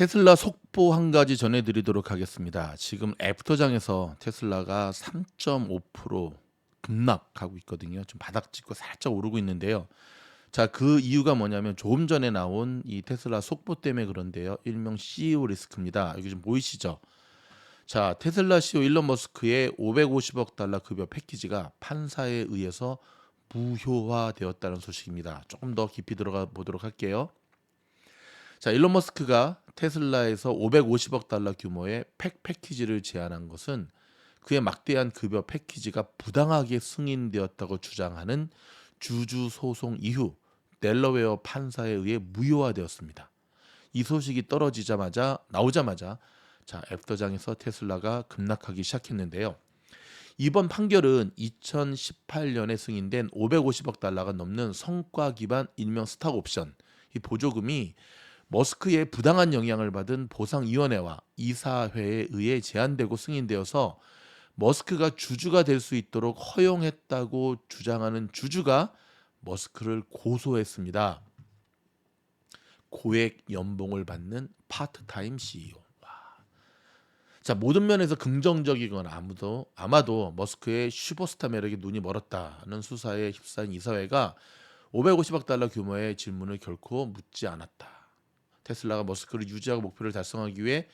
테슬라 속보 한 가지 전해드리도록 하겠습니다. 지금 애프터장에서 테슬라가 3.5% 급락하고 있거든요. 좀 바닥 찍고 살짝 오르고 있는데요. 자, 그 이유가 뭐냐면 조금 전에 나온 이 테슬라 속보 때문에 그런데요. 일명 CEO 리스크입니다. 여기 좀 보이시죠? 자, 테슬라 CEO 일론 머스크의 550억 달러 급여 패키지가 판사에 의해서 무효화되었다는 소식입니다. 조금 더 깊이 들어가 보도록 할게요. 자, 일론 머스크가 테슬라에서 550억 달러 규모의 팩 패키지를 제안한 것은 그의 막대한 급여 패키지가 부당하게 승인되었다고 주장하는 주주 소송 이후 델러웨어 판사에 의해 무효화되었습니다. 이 소식이 떨어지자마자 나오자마자 자, 애프터장에서 테슬라가 급락하기 시작했는데요. 이번 판결은 2018년에 승인된 550억 달러가 넘는 성과 기반 일명 스탁 옵션 이 보조금이 머스크의 부당한 영향을 받은 보상위원회와 이사회에 의해 제한되고 승인되어서 머스크가 주주가 될 수 있도록 허용했다고 주장하는 주주가 머스크를 고소했습니다. 고액 연봉을 받는 파트타임 CEO. 와. 자 모든 면에서 긍정적이건 아무도 아마도 머스크의 슈퍼스타 매력에 눈이 멀었다는 수사에 휩싸인 이사회가 550억 달러 규모의 질문을 결코 묻지 않았다. 테슬라가 머스크를 유지하고 목표를 달성하기 위해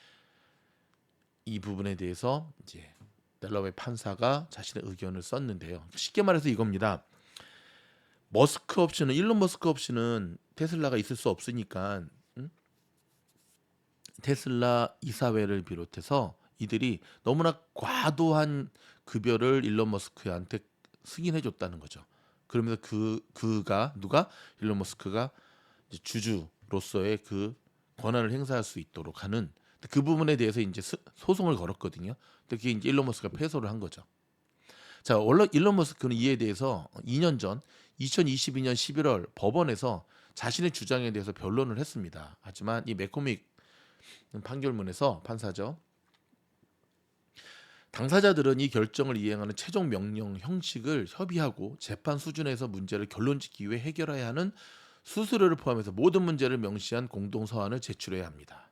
이 부분에 대해서 이제 델러웨 판사가 자신의 의견을 썼는데요. 쉽게 말해서 이겁니다. 머스크 없이는 일론 머스크 없이는 테슬라가 있을 수 없으니까 응? 테슬라 이사회를 비롯해서 이들이 너무나 과도한 급여를 일론 머스크한테 승인해 줬다는 거죠. 그러면서 그 그가 누가 일론 머스크가 주주 로서의 그 권한을 행사할 수 있도록 하는 그 부분에 대해서 이제 스- 소송을 걸었거든요. 근데 이제 일론 머스크가 패소를 한 거죠. 자, 원래 일론 머스크는 이에 대해서 2년 전 2022년 11월 법원에서 자신의 주장에 대해서 변론을 했습니다. 하지만 이 매코믹 판결문에서 판사죠. 당사자들은 이 결정을 이행하는 최종 명령 형식을 협의하고 재판 수준에서 문제를 결론짓기 위해 해결해야 하는 수수료를 포함해서 모든 문제를 명시한 공동 서한을 제출해야 합니다.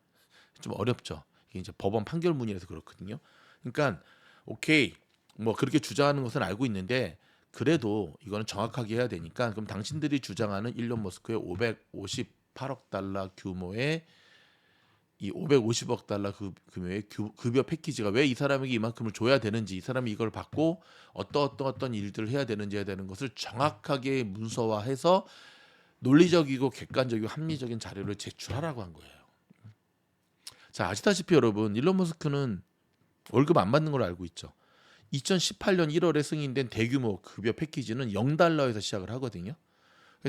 좀 어렵죠. 이게 이제 법원 판결문이라서 그렇거든요. 그러니까 오케이 뭐 그렇게 주장하는 것은 알고 있는데 그래도 이거는 정확하게 해야 되니까 그럼 당신들이 주장하는 일론 머스크의 558억 달러 규모의 이 550억 달러 그 규모의 규- 급여 패키지가 왜 이 사람에게 이만큼을 줘야 되는지 이 사람이 이걸 받고 어떤 어떤 어떤 일들을 해야 되는지 해야 되는 것을 정확하게 문서화해서 논리적이고 객관적이고 합리적인 자료를 제출하라고 한 거예요. 자 아시다시피 여러분 일론 머스크는 월급 안 받는 걸로 알고 있죠. 2018년 1월에 승인된 대규모 급여 패키지는 0달러에서 시작을 하거든요.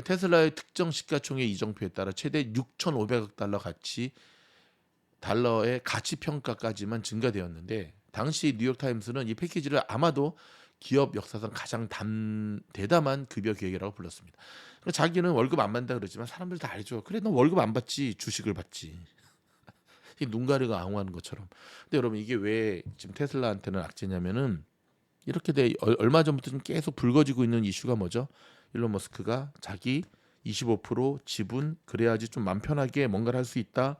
테슬라의 특정 시가총액 이정표에 따라 최대 6,500억 달러 가치 달러의 가치 평가까지만 증가되었는데 당시 뉴욕 타임스는 이 패키지를 아마도 기업 역사상 가장 담, 대담한 급여 계획이라고 불렀습니다. 그러니까 자기는 월급 안 받는다 그러지만 사람들 다 알죠. 그래 너 월급 안 받지 주식을 받지. 이눈 가리고 앙호하는 것처럼. 근데 여러분 이게 왜 지금 테슬라한테는 악재냐면은 이렇게 돼 얼- 얼마 전부터 좀 계속 불거지고 있는 이슈가 뭐죠? 일론 머스크가 자기 25% 지분 그래야지 좀 맘 편하게 뭔가를 할 수 있다.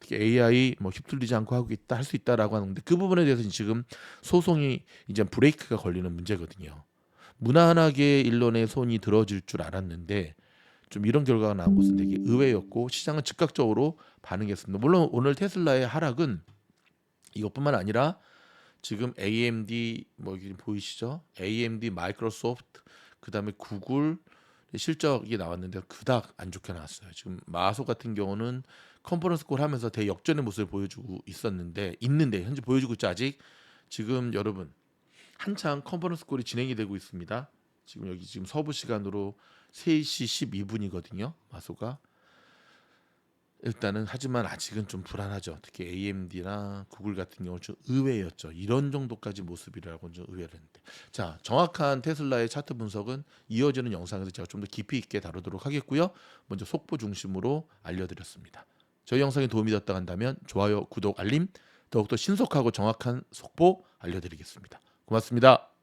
특히 AI 뭐 휩쓸리지 않고 하고 있다 할 수 있다라고 하는데 그 부분에 대해서 지금 소송이 이제 브레이크가 걸리는 문제거든요. 무난하게 일론의 손이 들어질 줄 알았는데 좀 이런 결과가 나온 것은 되게 의외였고 시장은 즉각적으로 반응했습니다. 물론 오늘 테슬라의 하락은 이것뿐만 아니라 지금 AMD 뭐 보이시죠? AMD, 마이크로소프트, 그다음에 구글 실적이 나왔는데 그닥 안 좋게 나왔어요. 지금 마소 같은 경우는 컨퍼런스 콜 하면서 대역전의 모습을 보여주고 있었는데 있는데 현재 보여주고 있죠 아직 지금 여러분 한창 컨퍼런스 콜이 진행이 되고 있습니다. 지금 여기 지금 서부 시간으로 3시 12분이거든요. 마소가 일단은 하지만 아직은 좀 불안하죠. 특히 AMD나 구글 같은 경우 좀 의외였죠. 이런 정도까지 모습이라고 좀 의외였는데. 자, 정확한 테슬라의 차트 분석은 이어지는 영상에서 제가 좀 더 깊이 있게 다루도록 하겠고요. 먼저 속보 중심으로 알려드렸습니다. 저희 영상이 도움이 됐다 한다면 좋아요, 구독, 알림 더욱더 신속하고 정확한 속보 알려드리겠습니다. 고맙습니다.